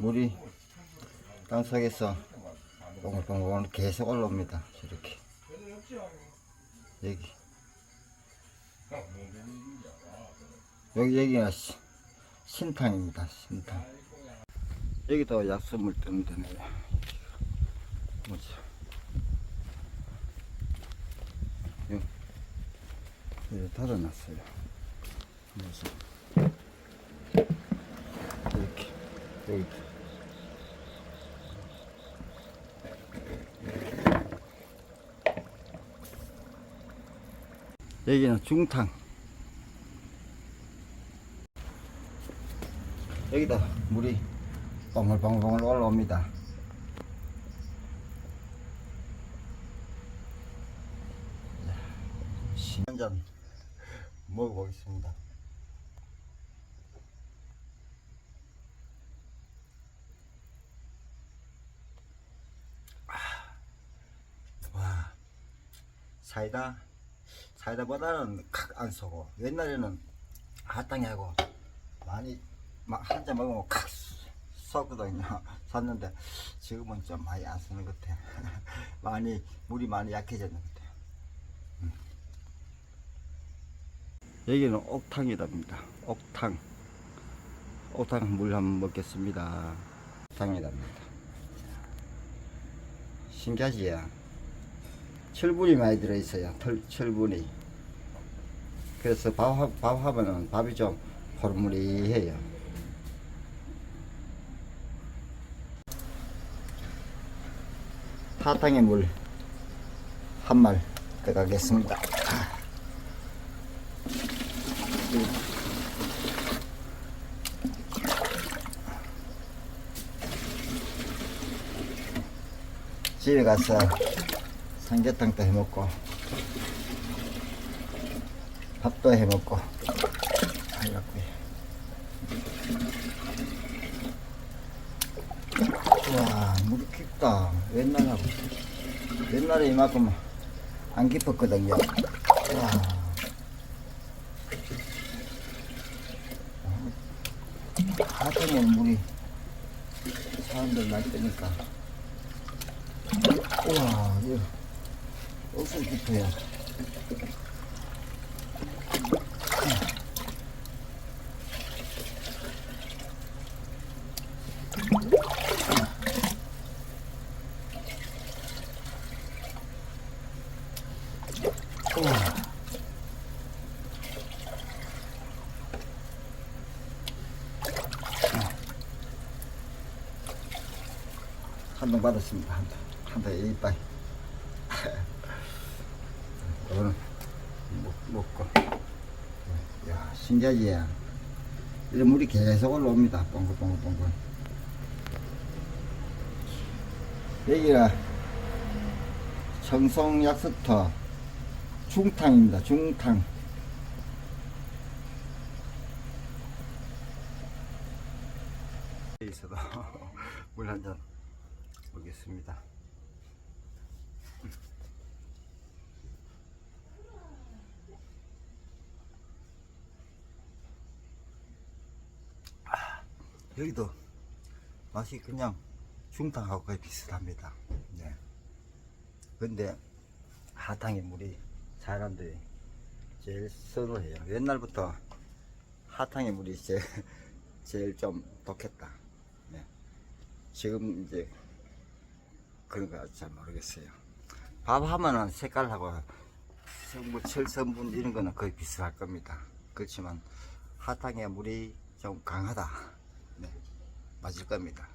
물이 땅속에서 뽕뽕뽕 계속 올라옵니다. 이렇게 여기 여기 여기가 시- 신탕입니다. 신탕 여기도 약수물 뜨면 되네요. 뭐지? 여기 닫아놨어요. 뭐지? 이렇게 여기 여기는 중탕 여기다 물이 뻥글뻥글 올라옵니다 한 잔 먹어보겠습니다. 와 사이다 사이다보다는 칵안 쏘고 옛날에는 핫땅이 하고 많이 한잔 먹으면 칵 쏘거든요 샀는데 지금은 좀 많이 안 쓰는 것 같아. 많이 물이 많이 약해졌는 것 같아 여기는 옥탕이랍니다 옥탕 옥탕 물 한번 먹겠습니다 옥탕이랍니다 신기하지요 철분이 많이 들어있어요. 털, 철분이. 그래서 밥, 밥 하면은 밥이 좀 호르무리해요. 사탕에 물한 말 들어가겠습니다. 집에 가서 삼계탕도 해먹고 밥도 해먹고 하려고요. 와 물이 깊다. 옛날하고 옛날에 이만큼 안 깊었거든요. 와. 하여튼 물이 사람들 날 때니까 우와 이거 엄청 깊어요. 우와. 한동 받았습니다. 한동. 한동 이빨. 이거는 먹, 먹고. 야, 신기하지? 이런 물이 계속 올라옵니다. 뻥글뻥글뻥글. 여기가 청송 약수터 중탕입니다. 중탕. 여기서도 물 한 잔 먹겠습니다. 여기도 맛이 그냥 중탕하고 거의 비슷합니다. 네. 근데 하탕의 물이 사람들이 제일 선호해요. 옛날부터 하탕의 물이 제일, 제일 좀 독했다. 네. 지금 이제 그런 거 잘 모르겠어요. 밥 하면은 색깔하고 성분, 철성분 이런 거는 거의 비슷할 겁니다. 그렇지만 하탕의 물이 좀 강하다. 네. 맞을 겁니다.